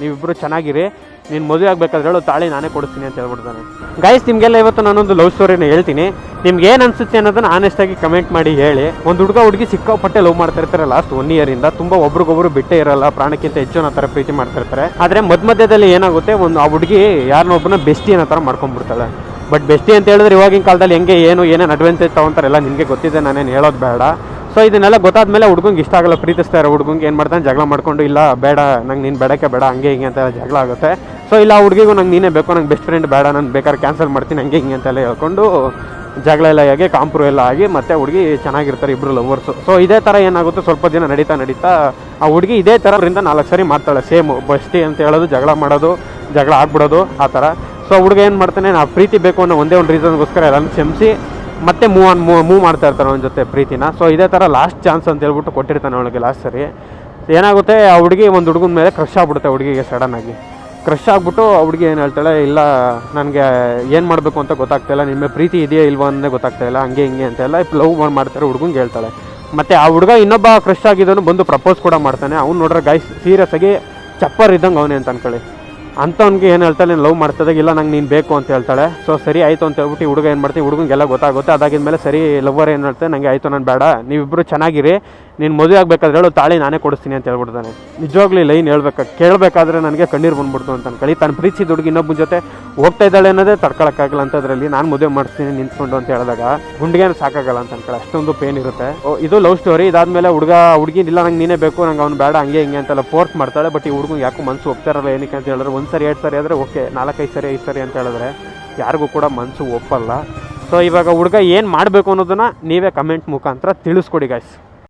ನೀವಿಬ್ರು ಚೆನ್ನಾಗಿರಿ. ನೀನು ಮದುವೆ ಆಗ್ಬೇಕಾದ್ರೆ ಹೇಳು, ತಾಳಿ ನಾನೇ ಕೊಡಿಸ್ತೀನಿ ಅಂತ ಹೇಳ್ಬಿಡ್ತಾನೆ. ಗೈಸ್ ನಿಮಗೆಲ್ಲ ಇವತ್ತು ನಾನೊಂದು ಲವ್ ಸ್ಟೋರಿನ ಹೇಳ್ತೀನಿ. ನಿಮ್ಗೆ ಏನು ಅನ್ಸುತ್ತೆ ಅನ್ನೋದನ್ನ ಆನೆಸ್ಟಾಗಿ ಕಮೆಂಟ್ ಮಾಡಿ ಹೇಳಿ. ಒಂದು ಹುಡುಗ ಹುಡುಗಿ ಸಿಕ್ಕಾಪಟ್ಟೆ ಲವ್ ಮಾಡ್ತಾ ಇರ್ತಾರೆ ಲಾಸ್ಟ್ ಒನ್ ಇಯರಿಂದ ತುಂಬ ಒಬ್ರಿಗೊಬ್ರು ಬಿಟ್ಟೇ ಇರಲ್ಲ, ಪ್ರಾಣಕ್ಕಿಂತ ಹೆಚ್ಚು ಅನ್ನೋ ಥರ ಪ್ರೀತಿ ಮಾಡ್ತಾ ಇರ್ತಾರೆ. ಆದರೆ ಮಧ್ಯ ಮಧ್ಯದಲ್ಲಿ ಏನಾಗುತ್ತೆ, ಒಂದು ಆ ಹುಡುಗಿ ಯಾರನ್ನೊಬ್ಬನ ಬೆಸ್ಟಿ ಅನ್ನೋ ಥರ ಮಾಡ್ಕೊಂಡ್ಬಿಡ್ತಾಳೆ. ಬಟ್ ಬೆಸ್ಟಿ ಅಂತ ಹೇಳಿದ್ರೆ ಇವಾಗಿನ ಕಾಲದಲ್ಲಿ ಹೆಂಗೆ, ಏನು, ಏನೇನು ಅಡ್ವೆಂಚರ್ ತಗೊಂತಾರೆಲ್ಲ ನಿಮಗೆ ಗೊತ್ತಿದೆ, ನಾನೇನು ಹೇಳೋದು ಬೇಡ. ಸೊ ಇದನ್ನೆಲ್ಲ ಗೊತ್ತಾದ್ಮೇಲೆ ಹುಡುಗಂಗೆ ಇಷ್ಟ ಆಗಲ್ಲ, ಪ್ರೀತಿಸ್ತಾ ಇರೋ ಹುಡುಗಂಗೆ ಏನು ಮಾಡ್ತಾನೆ? ಜಗಳ ಮಾಡ್ಕೊಂಡು, ಇಲ್ಲ, ಬೇಡ, ನಂಗೆ ನೀನು ಬೇಡಕ್ಕೆ ಬೇಡ, ಹಂಗೆ ಹಿಂಗೆ ಅಂತ ಜಗಳ ಆಗುತ್ತೆ. ಸೊ ಇಲ್ಲ ಹುಡುಗಿಗೂ ನಂಗೆ ನೀನೇ ಬೇಕು, ನಂಗೆ ಬೆಸ್ಟ್ ಫ್ರೆಂಡ್ ಬೇಡ, ನಾನು ಬೇಕಾದ್ರೆ ಕ್ಯಾನ್ಸಲ್ ಮಾಡ್ತೀನಿ, ಹಂಗೆ ಹಿಂಗೆ ಅಂತೆಲ್ಲ ಹೇಳ್ಕೊಂಡು ಜಗಳ ಎಲ್ಲ ಆಗಿ, ಕಾಂಪ್ರು ಎಲ್ಲ ಆಗಿ ಮತ್ತೆ ಹುಡುಗಿ ಚೆನ್ನಾಗಿರ್ತಾರೆ ಇಬ್ಬರು ಲವರ್ಸು ಸೊ ಇದೇ ಥರ ಏನಾಗುತ್ತೆ? ಸ್ವಲ್ಪ ದಿನ ನಡೀತಾ ನಡೀತಾ ಆ ಹುಡುಗಿ ಇದೇ ಥರದಿಂದ ನಾಲ್ಕು ಸರಿ ಮಾಡ್ತಾಳೆ ಸೇಮ್ ಬಸ್ಟಿ ಅಂತ ಹೇಳೋದು, ಜಗಳ ಮಾಡೋದು, ಜಗಳ ಆಗ್ಬಿಡೋದು, ಆ ಥರ ಸೊ ಹುಡುಗ ಏನು ಮಾಡ್ತಾನೆ, ನಾ ಪ್ರೀತಿ ಬೇಕು ಅನ್ನೋ ಒಂದೇ ಒಂದು ರೀಸನ್ಗೋಸ್ಕರ ಎಲ್ಲನೂ ಕ್ಷಮಿಸಿ ಮತ್ತೆ ಮೂವ್ ಆನ್ ಮೂವ್ ಮೂವ್ ಮಾಡ್ತಾ ಇರ್ತಾರೆ ಅವನ ಜೊತೆ ಪ್ರೀತಿನ. ಸೊ ಇದೇ ಥರ ಲಾಸ್ಟ್ ಚಾನ್ಸ್ ಅಂತ ಹೇಳ್ಬಿಟ್ಟು ಕೊಟ್ಟಿರ್ತಾನೆ ಅವಳಿಗೆ ಲಾಸ್ಟ್ ಸರಿ. ಏನಾಗುತ್ತೆ, ಆ ಹುಡುಗಿ ಒಂದು ಹುಡುಗನ ಮೇಲೆ ಕ್ರಶ್ ಆಗ್ಬಿಡುತ್ತೆ ಹುಡುಗಿಗೆ ಸಡನ್ನಾಗಿ ಕ್ರಶ್ ಆಗಿಬಿಟ್ಟು ಹುಡುಗಿ ಏನು ಹೇಳ್ತಾಳೆ, ಇಲ್ಲ, ನನಗೆ ಏನು ಮಾಡಬೇಕು ಅಂತ ಗೊತ್ತಾಗ್ತಾಯಿಲ್ಲ ನಿಮ್ಮ ಪ್ರೀತಿ ಇದೆಯಾ ಇಲ್ವಾ ಅನ್ನೇ ಗೊತ್ತಾಗ್ತಾ ಇಲ್ಲ, ಹಂಗೆ ಹಿಂಗೆ ಅಂತೆಲ್ಲ ಲವ್ ಮಾಡ್ತಾರೆ ಹುಡುಗಂಗೆ ಹೇಳ್ತಾಳೆ. ಮತ್ತು ಆ ಹುಡುಗ ಇನ್ನೊಬ್ಬ ಕ್ರಶ್ ಆಗಿದ್ದವನು ಬಂದು ಪ್ರಪೋಸ್ ಕೂಡ ಮಾಡ್ತಾನೆ. ಅವ್ನು ನೋಡ್ರೆ ಗಾಯ್ಸ್ ಸೀರಿಯಸ್ ಆಗಿ ಚಪ್ಪರ್ ಇದ್ದಂಗೆ ಅವನೇ ಅಂತ ಅನ್ಕೊಳ್ಳಿ. ಅಂಥವ್ನಿಗೆ ಏನು ಹೇಳ್ತಾಳೆ, ನೀನು ಲವ್ ಮಾಡ್ತಿದಾಗ ಇಲ್ಲ, ನಂಗೆ ನೀನು ಬೇಕು ಅಂತ ಹೇಳ್ತಾಳೆ. ಸೊ ಸರಿ ಆಯಿತು ಅಂತ ಹೇಳ್ಬಿಟ್ಟು ಹುಡುಗ ಏನು ಮಾಡ್ತೀವಿ ಹುಡುಗಂಗೆಲ್ಲ ಗೊತ್ತಾಗುತ್ತೆ. ಅದಾಗಿದ ಮೇಲೆ ಸರಿ ಲವ್ವರ್ ಏನು ಹೇಳ್ತಾರೆ ನನಗೆ ಆಯಿತು, ನಾನು ಬೇಡ. ನೀವಿಬ್ಬರು ಚೆನ್ನಾಗಿರಿ. ನೀನು ಮದುವೆ ಆಗಬೇಕಾದ್ರೆ ಹೇಳು, ತಾಳಿ ನಾನೇ ಕೊಡಿಸ್ತೀನಿ ಅಂತ ಹೇಳ್ಬಿಡ್ತಾನೆ. ನಿಜವಾಗ್ಲೂ ಲೈನ್ ಹೇಳ್ಬೇಕು, ಕೇಳಬೇಕಾದ್ರೆ ನನಗೆ ಕಣ್ಣೀರು ಬಂದ್ಬಿಡ್ತು ಅಂತ ಅನ್ಕೊಳ್ಳಿ. ತನ್ನ ಪ್ರೀತಿ ದುಡುಗಿ ಇನ್ನೊಬ್ಬನ ಜೊತೆ ಹೋಗ್ತಾ ಇದ್ದಾಳೆ ಅನ್ನೋದೇ ತಡ್ಕೊಳಕ್ಕಾಗಲ್ಲ ಅಂತದ್ರಲ್ಲಿ ನಾನು ಮದುವೆ ಮಾಡ್ತೀನಿ ನಿಂತ್ಕೊಂಡು ಅಂತ ಹೇಳಿದಾಗ ಗುಂಡಿಗೆ ಸಾಕಾಗಲ್ಲ ಅಂತ ಅನ್ಕೊಳ್ಳಿ. ಅಷ್ಟೊಂದು ಪೇನ್ ಇರುತ್ತೆ. ಇದು ಲವ್ ಸ್ಟೋರಿ ಇದಾದ್ಮೇಲೆ ಹುಡುಗ ಹುಡುಗಿನ ಇಲ್ಲ, ನಂಗೆ ನೀನೇ ಬೇಕು, ನಂಗೆ ಅವ್ನು ಬೇಡ, ಹಂಗೆ, ಹಿಂಗೆ ಅಂತೆಲ್ಲ ಫೋರ್ಸ್ ಮಾಡ್ತಾಳೆ. ಬಟ್ ಈ ಹುಡುಗ ಯಾಕೋ ಮನಸ್ಸು ಒಪ್ತಾರಲ್ಲ ಏನಕ್ಕೆ ಅಂತ ಹೇಳಿದ್ರೆ ಒಂದು ಸರಿ, ಎರಡು ಸರಿ ಆದರೆ ಓಕೆ ನಾಲ್ಕೈದು ಸರಿ, ಐದು ಸರಿ ಅಂತ ಹೇಳಿದ್ರೆ ಯಾರಿಗೂ ಕೂಡ ಮನಸ್ಸು ಒಪ್ಪಲ್ಲ. ಸೊ ಇವಾಗ ಹುಡುಗ ಏನು ಮಾಡಬೇಕು ಅನ್ನೋದನ್ನ ನೀವೇ ಕಮೆಂಟ್ ಮುಖಾಂತರ ತಿಳಿಸ್ಕೊಡಿ ಗಾಯ್ಸ್